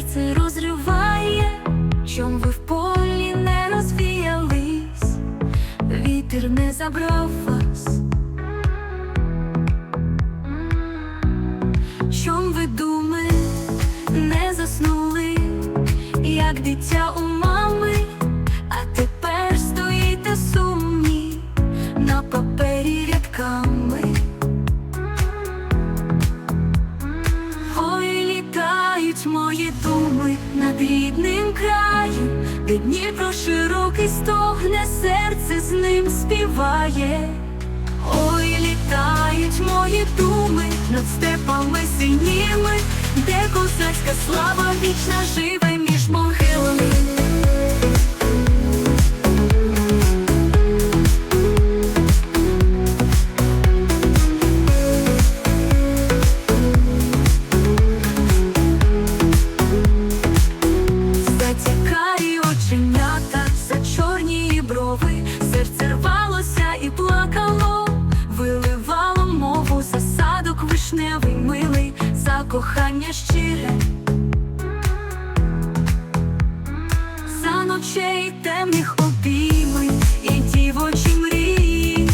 серце розриває, чом ви в полі не розвіялись, вітер не забрав вас, чом ви думи не заснули, як дитя у думи над рідним краєм, де Дніпро широкий стогне, серце з ним співає. Ой, літають мої думи над степами синіми, де козацька слава вічна живе між могилами. Кохання щире, за ночей темних обійми і дівочі мрії.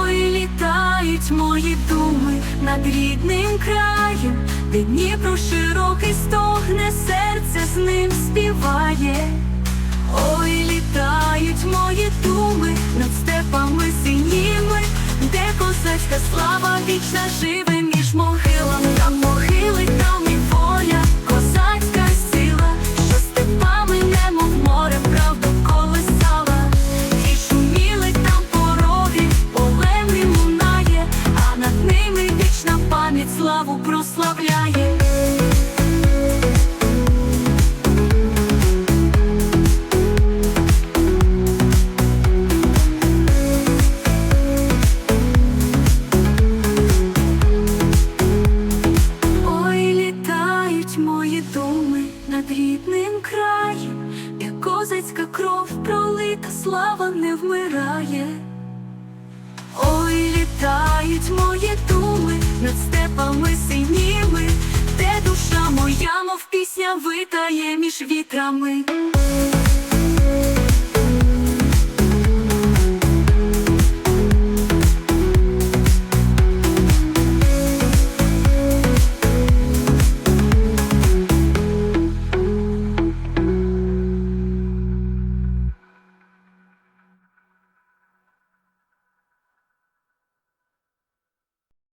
Ой, літають мої думи над рідним краєм, де Дніпро широкий стогне, серце з ним співає. Вічна живе між могилами, там могили, там і воля, козацька сила, що степами немов море, правду колесала, і шуміли там пороги, полеми лунає, а над ними вічна пам'ять славу прославляє. Мої думи над рідним краєм, де козацька кров пролита, слава не вмирає. Ой, літають мої думи над степами синіми, де душа моя, мов пісня витає між вітрами.